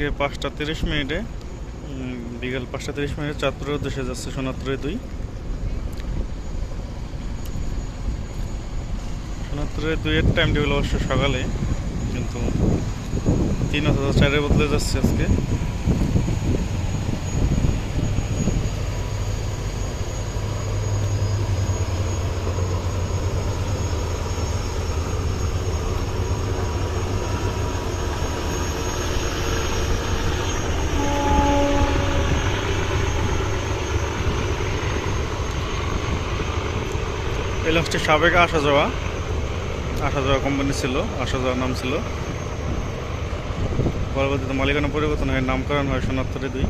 আজকে পাঁচটা তিরিশ মিনিটে বিকেল পাঁচটা তিরিশ মিনিটে চাঁদপুরের উদ্দেশ্যে যাচ্ছে সোনাত্রে দুই। সোনাত্রে দুইয়ের টাইম টেবিল অবশ্য সকালে, কিন্তু তিন অথবা চারের বদলে যাচ্ছে আজকে। এই হচ্ছে সাবেক আসা যাওয়া আসা যাওয়া কোম্পানি ছিল, আসা যাওয়ার নাম ছিল। পরবর্তীতে মালিকানা পরিবর্তন হয় নামকরণ হয় সোনাত্তরে দুই।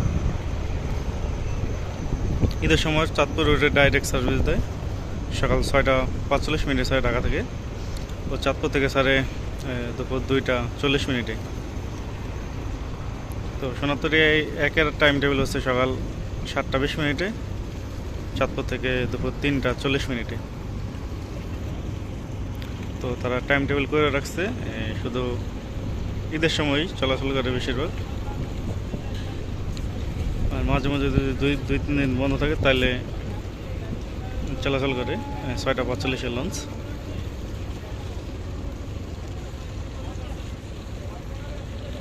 ঈদের সময় চাঁদপুর রোডে ডাইরেক্ট সার্ভিস দেয়। সকাল ছয়টা পাঁচচল্লিশ মিনিটে ছয় ঢাকা থেকে ও চাঁদপুর থেকে সাড়ে দুপুর দুইটা চল্লিশ মিনিটে। তো সোনাত্তরে একের টাইম টেবিল হচ্ছে সকাল সাতটা বিশ মিনিটে, চাঁদপুর থেকে দুপুর তিনটা চল্লিশ মিনিটে। তো তারা টাইম টেবিল করে রাখছে শুধু ঈদের সময় চলাচল করে বেশিরভাগ। আর মাঝে মাঝে যদি দুই দুই, তিন দিন বন্ধ থাকে, তাহলে চলাচল করে ছয়টা পাঁচচল্লিশের লঞ্চ